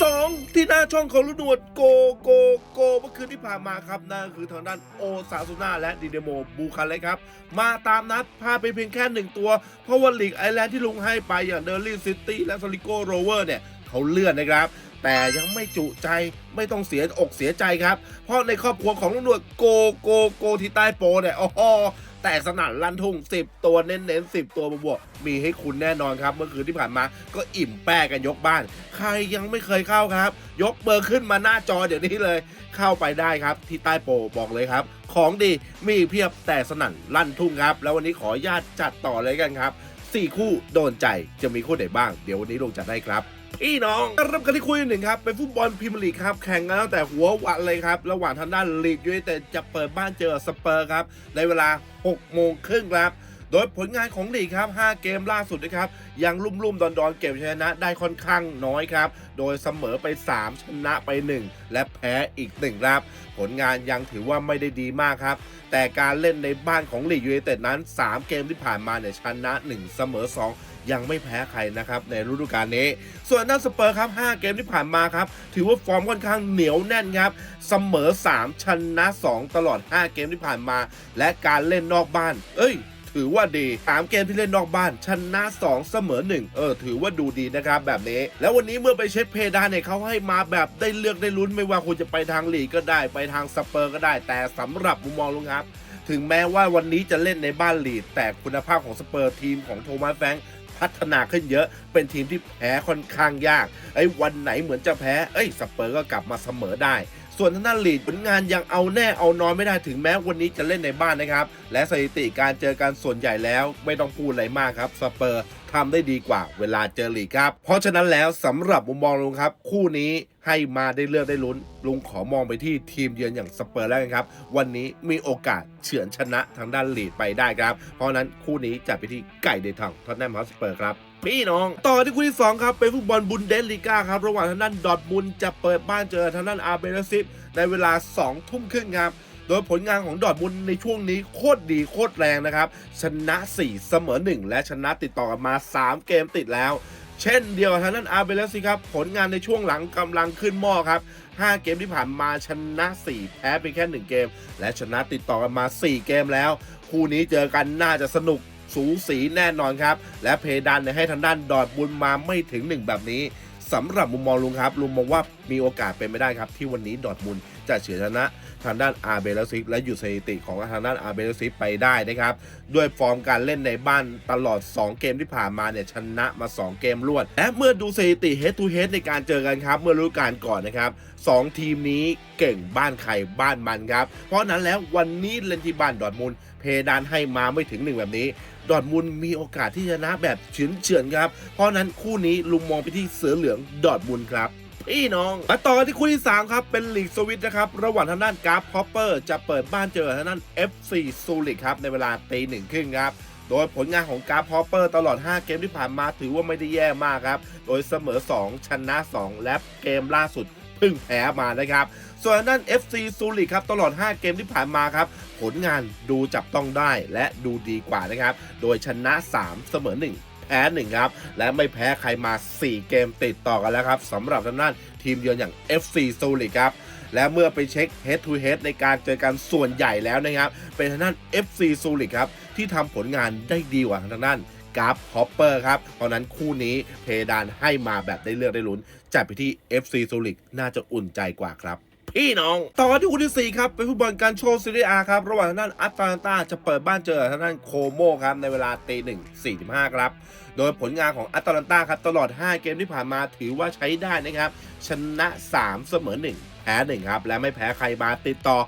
สองที่หน้าช่องของลูกหนวดโกโกโกเมื่อคืนที่ผ่านมาครับนั่นคือทางด้านโอซาซูนาและดิเดโมบูคาเลยครับ มาตามนัดพาไปเพียงแค่หนึ่งตัว เพราะว่าลีกไอร์แลนด์ที่ลุงให้ไปอย่างเดอร์ลินซิตี้และซาริโกโรเวอร์เนี่ยเขาเลื่อนนะครับ แต่ยังไม่จุใจไม่ต้องเสียอกเสียใจครับ เพราะในครอบครัวของลูกหนวดโกโกโกที่ใต้โปเนี่ยโอ้โห แต่สนั่นลั่นทุ่ง 10 ตัวเน้นๆ10 ตัวบวกๆมีให้คุณแน่นอนครับ เมื่อคืนที่ผ่านมาก็อิ่มแป้กันยกบ้าน ใครยังไม่เคยเข้าครับ ยกเบอร์ขึ้นมาหน้าจอเดี๋ยวนี้เลย เข้าไปได้ครับ ที่ใต้โปรบอกเลยครับ ของดีมีเพียบแต่สนั่นลั่นทุ่งครับ แล้ววันนี้ขอญาตจัดต่อเลยกันครับ4คู่โดนใจจะมีคู่ไหนบ้าง เดี๋ยววันนี้ลงจัดให้ครับ พี่น้องเริ่มกันที่คู่ที่หนึ่งครับ เป็นฟุตบอลพรีเมียร์ลีกครับ แข่งกันตั้งแต่หัววันเลยครับ ระหว่างทางด้านลีกยูไนเต็ดจะเปิดบ้านเจอสเปอร์ครับ ในเวลา6โมงครึ่งครับ โดยผลงานของลีกครับ 5 เกมล่าสุดนะครับ ยังลุ่มๆ ดอนๆ เก็บชนะได้ค่อนข้างน้อยครับ โดยเสมอไป 3 ชนะไป 1 และแพ้อีก1ครับ ผลงานยังถือว่าไม่ได้ดีมากครับ แต่การเล่นในบ้านของลีกยูไนเต็ดนั้น 3 เกมที่ผ่านมาเนี่ยชนะ 1 เสมอ 2ยังไม่แพ้ใครนะครับในฤดูกาลนี้ ส่วนด้านสเปอร์ครับ 5 เกมที่ผ่านมาครับ ถือว่าฟอร์มค่อนข้างเหนียวแน่นครับ เสมอ 3 ชนะ 2 ตลอด 5 เกมที่ผ่านมา และการเล่นนอกบ้าน เอ้ย ถือว่าดี3เกมที่เล่นนอกบ้านชนะ2เสมอ1เออถือว่าดูดีนะครับแบบนี้ แล้ววันนี้เมื่อไปเช็คเพดานเนี่ยเขาให้มาแบบได้เลือกได้ลุ้นไม่ว่าคุณจะไปทางลีกก็ได้ไปทางสเปอร์ก็ได้ แต่สำหรับมุมมองลุงครับ ถึงแม้ว่าวันนี้จะเล่นในบ้านลีดแต่คุณภาพของสเปอร์ทีมของโทมัสแฟงพัฒนาขึ้นเยอะ เป็นทีมที่แพ้ค่อนข้างยาก ไอ้วันไหนเหมือนจะแพ้ เอ้ย สเปอร์ก็กลับมาเสมอได้ ส่วนทางด้านลีดผลงานยังเอาแน่เอานอนไม่ได้ถึงแม้วันนี้จะเล่นในบ้านนะครับ และสถิติการเจอกันส่วนใหญ่แล้วไม่ต้องพูดอะไรมากครับสเปอร์ทำได้ดีกว่าเวลาเจอลีกครับ เพราะฉะนั้นแล้วสำหรับมุมมองลุงครับ คู่นี้ให้มาได้เลือกได้ลุ้น ลุงขอมองไปที่ทีมเยือนอย่างสเปอร์แล้วกันครับ วันนี้มีโอกาสเฉือนชนะทางด้านลีดไปได้ครับ เพราะนั้นคู่นี้จัดไปที่ไก่เดทองท็อตแนมฮอสเปอร์ครับ พี่น้อง ต่อที่คู่ที่2ครับเป็นฟุตบอลบุนเดสลีกาครับระหว่างทางด้านดอทมุนจะเปิดบ้านเจอทางด้านอาร์เบลซิฟในเวลา2ทุ่มครึ่งครับโดยผลงานของดอร์ทมุนในช่วงนี้โคตรดีโคตรแรงนะครับ ชนะ 4 เสมอ 1 และชนะติดต่อกันมา 3 เกมติดแล้ว เช่นเดียวกับทางด้านอาร์เบลซิครับ ผลงานในช่วงหลังกำลังขึ้นหม้อครับ 5 เกมที่ผ่านมาชนะ 4 แพ้ไปแค่ 1 เกม และชนะติดต่อกันมา 4 เกมแล้ว คู่นี้เจอกันน่าจะสนุก สูสีแน่นอนครับ และเพดานเนี่ยให้ทางด้านดอดบุญมาไม่ถึง 1 แบบนี้สำหรับมุมมองลุงครับลุงมองว่ามีโอกาสเป็นไม่ได้ครับ ที่วันนี้ดอดมุน จะเฉือนชนะทางด้านอาร์เบลซิกและหยุดสถิติของทางด้านอาร์เบลซิกไปได้นะครับ ด้วยฟอร์มการเล่นในบ้านตลอด 2 เกมที่ผ่านมาเนี่ยชนะมา 2 เกมรวด และเมื่อดูสถิติ head to head ในการเจอกันครับ เมื่อฤดูกาลก่อนนะครับ2ทีมนี้เก่งบ้านใครบ้านมันครับ เพราะนั้นแล้ววันนี้เลนที่บ้านดอร์ทมุนด์เพดานให้มาไม่ถึงหนึ่งแบบนี้ดอร์ทมุนด์มีโอกาสที่จะชนะแบบเฉือนเฉือนๆครับ เพราะนั้นคู่นี้ลุงมองไปที่เสือเหลืองดอร์ทมุนด์ครับ พี่น้องมาต่อที่คู่ที่ 3 ครับ เป็นลีกสวิตนะครับ ระหว่างทางด้านกราฟพอปเปอร์จะเปิดบ้านเจอทางด้าน FC ซูริกครับ ในเวลาตีหนึ่งครึ่งครับ โดยผลงานของกราฟพอปเปอร์ตลอด 5 เกมที่ผ่านมาถือว่าไม่ได้แย่มากครับ โดยเสมอ 2 ชนะ 2 และเกมล่าสุดเพิ่งแพ้มานะครับ ส่วนทางด้าน FC ซูริกครับตลอด 5 เกมที่ผ่านมาครับผลงานดูจับต้องได้และดูดีกว่านะครับ โดยชนะ 3 เสมอ 1 พ้1ครับและไม่แพ้ใครมา 4 เกมติดต่อกันแล้วครับสำหรับทางด้านทีมเยือนอย่าง FC ซูริกครับและเมื่อไปเช็ค head to head ในการเจอกันส่วนใหญ่แล้วนะครับ เป็นทางด้าน FC ซูริกครับ ที่ทำผลงานได้ดีกว่าทางด้านกราฟฮอปเปอร์ครับ เพราะนั้นคู่นี้เพดานให้มาแบบได้เลือกได้ลุ้นจัดไปที่ FC ซูริกน่าจะอุ่นใจกว่าครับ พี่น้อง ต่อที่คู่ที่4ครับเป็นฟุตบอลการโชว์ซีรีอาครับระหว่างทางด้านอัตแลนตาจะเปิดบ้านเจอทางด้านโคโมครับในเวลาตีหนึ่งสี่สิบห้าครับ โดยผลงานของอัตแลนตาครับตลอด 5 เกมที่ผ่านมาถือว่าใช้ได้นะครับ ชนะ 3 เสมอ 1 แพ้ 1 ครับ และไม่แพ้ใครมาติดต่อ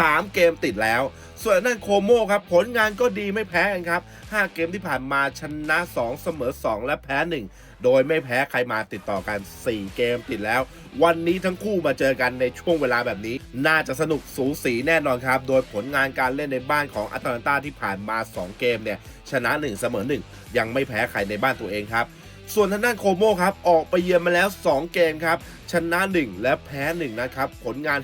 3 เกมติดแล้ว ส่วนด้านโคโมครับผลงานก็ดีไม่แพ้กันครับ 5 เกมที่ผ่านมาชนะ 2 เสมอ 2 และแพ้ 1 โดยไม่แพ้ใครมาติดต่อกัน 4 เกมติดแล้ว วันนี้ทั้งคู่มาเจอกันในช่วงเวลาแบบนี้ น่าจะสนุกสูสีแน่นอนครับ โดยผลงานการเล่นในบ้านของอัตแลนตาที่ผ่านมา 2 เกมเนี่ยชนะ 1 เสมอ 1 ยังไม่แพ้ใครในบ้านตัวเองครับ ส่วนทางด้านโคโมครับ ออกไปเยือนมาแล้ว 2 เกมครับ ชนะ 1 และแพ้ 1 นะครับ ผลงาน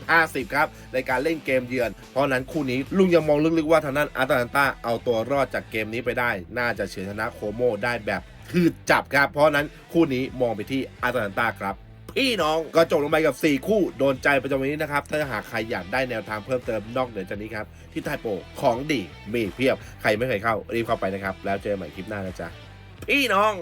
50-50 ครับ ในการเล่นเกมเยือน เพราะนั้นคู่นี้ลุงยังมองลึกๆว่าทางด้านอาตแลนตาเอาตัวรอดจากเกมนี้ไปได้ น่าจะเฉือนชนะโคโมได้แบบคือจับครับ เพราะนั้นคู่นี้มองไปที่อาตแลนตาครับพี่น้องก็จบลงไปกับ 4 คู่โดนใจประจำวันนี้นะครับ ถ้าหากใครอยากได้แนวทางเพิ่มเติมนอกเหนือจากนี้ครับ ที่ใต้โปของดีมีเพียบ ใครไม่เคยเข้ารีบเข้าไปนะครับ แล้วเจอกันใหม่คลิปหน้านะจ๊ะพี่น้อง